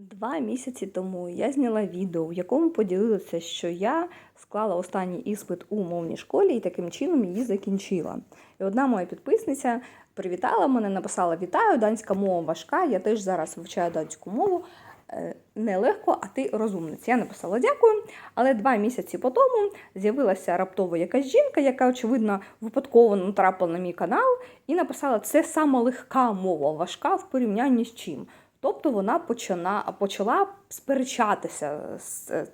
Два місяці тому я зняла відео, в якому поділилася, що я склала останній іспит у мовній школі і таким чином її закінчила. І одна моя підписниця привітала мене, написала: Вітаю, данська мова важка. Я теж зараз вивчаю данську мову. Е, Нелегко, а ти розумниця. Я написала дякую. Але два місяці по тому з'явилася раптово якась жінка, яка, очевидно, випадково натрапила на мій канал, і написала: це сама легка мова, важка в порівнянні з чим. Тобто вона почина, почала сперечатися з е,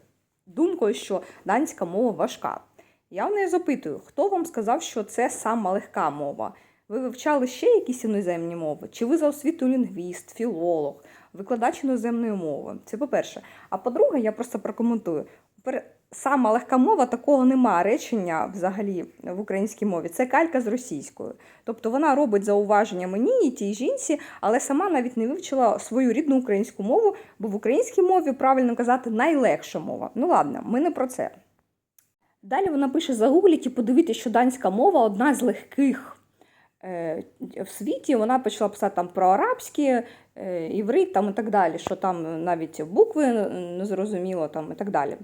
думкою, що данська мова важка. Я в неї запитую, хто вам сказав, що це сама легка мова? Ви вивчали ще якісь іноземні мови? Чи ви за освітою лінгвіст, філолог, викладач іноземної мови? Це по-перше. А по-друге, я просто прокоментую. Сама легка мова такого нема речення взагалі в українській мові. Це калька з російською. Тобто вона робить зауваження мені і тій жінці, але сама навіть не вивчила свою рідну українську мову, бо в українській мові правильно казати найлегша мова. Ну ладно, ми не про це. Далі вона пише: загугліть і подивіться, що данська мова одна з легких е, в світі. Вона почала писати там про арабські, е, іврит там і так далі, що там навіть букви не зрозуміло там і так далі.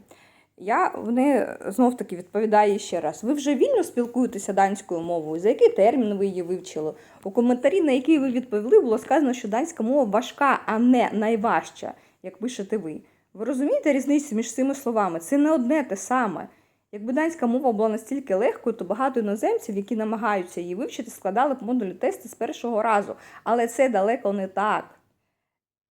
Я в неї знов таки відповідаю ще раз: ви вже вільно спілкуєтеся данською мовою? За який термін ви її вивчили? У коментарі, на який ви відповіли, було сказано, що данська мова важка, а не найважча, як пишете ви. Ви розумієте різницю між цими словами? Це не одне те саме. Якби данська мова була настільки легкою, то багато іноземців, які намагаються її вивчити, складали б модулі тести з першого разу. Але це далеко не так.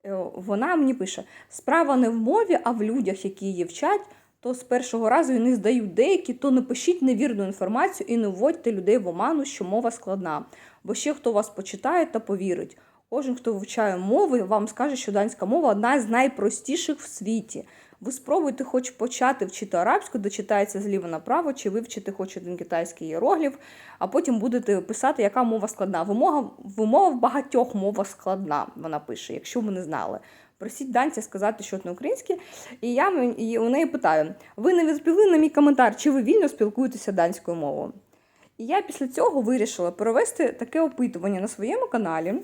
Е, Вона мені пише: справа не в мові, а в людях, які її вчать, то з першого разу і не здають деякі, то не пишіть невірну інформацію і не вводьте людей в оману, що мова складна. Бо ще хто вас почитає та повірить. Кожен, хто вивчає мови, вам скаже, що данська мова одна з найпростіших в світі. Ви спробуйте хоч почати вчити арабську, де читається зліва направо, чи вивчити хоч один китайський іерогліф, а потім будете писати, яка мова складна. Вимога, вимова в багатьох мова складна, вона пише, якщо ви не знали. Просіть данця сказати, що на українське. І я і у неї питаю: ви не відповіли на мій коментар, чи ви вільно спілкуєтеся данською мовою? І я після цього вирішила провести таке опитування на своєму каналі.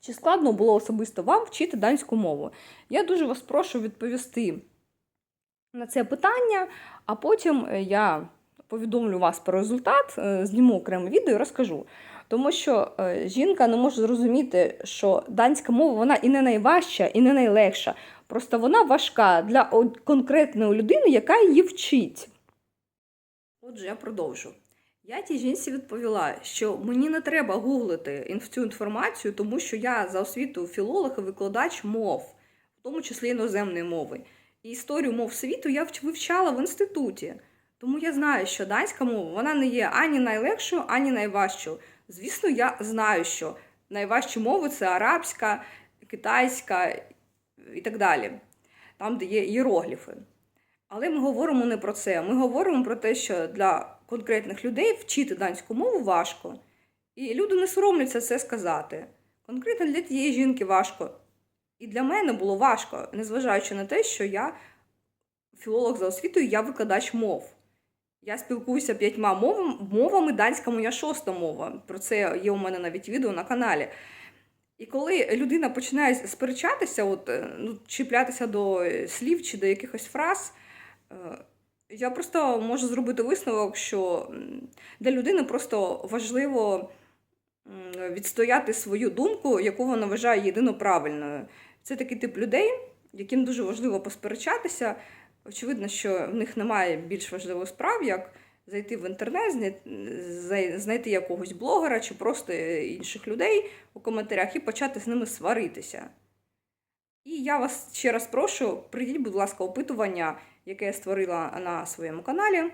Чи складно було особисто вам вчити данську мову? Я дуже вас прошу відповісти на це питання, а потім е, я повідомлю вас про результат, е, зніму окреме відео і розкажу. Тому що е, жінка не може зрозуміти, що данська мова вона і не найважча, і не найлегша. Просто вона важка для конкретної людини, яка її вчить. Отже, я продовжу. Я тій жінці відповіла, що мені не треба гуглити цю інформацію, тому що я за освітою філолог і викладач мов, в тому числі іноземної мови. І історію мов світу я вивчала в інституті. Тому я знаю, що данська мова вона не є ані найлегшою, ані найважчою. Звісно, я знаю, що найважчі мови це арабська, китайська і так далі, там, де є іерогліфи. Але ми говоримо не про це. Ми говоримо про те, що для конкретних людей вчити данську мову важко. І люди не соромляться це сказати. Конкретно для тієї жінки важко. І для мене було важко, незважаючи на те, що я філолог за освітою, я викладач мов. Я спілкуюся п'ятьма мовами, мовами, данська моя шоста мова. Про це є у мене навіть відео на каналі. І коли людина починає сперечатися, от, е, ну, чіплятися до е, слів чи до якихось фраз, е, я просто можу зробити висновок, що для людини просто важливо відстояти свою думку, яку вона вважає єдино правильною. Це такий тип людей, яким дуже важливо посперечатися. Очевидно, що в них немає більш важливих справ, як зайти в інтернет, знайти якогось блогера чи просто інших людей у коментарях і почати з ними сваритися. І я вас ще раз прошу, прийдіть, будь ласка, опитування, яке я створила на своєму каналі,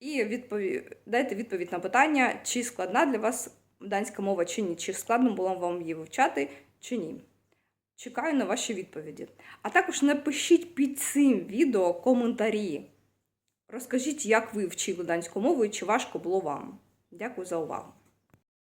і відпові... дайте відповідь на питання, чи складна для вас данська мова чи ні, чи складно було вам її вивчати, чи ні. Чекаю на ваші відповіді. А також напишіть під цим відео коментарі. Розкажіть, як ви вчили данську мову і чи важко було вам. Дякую за увагу.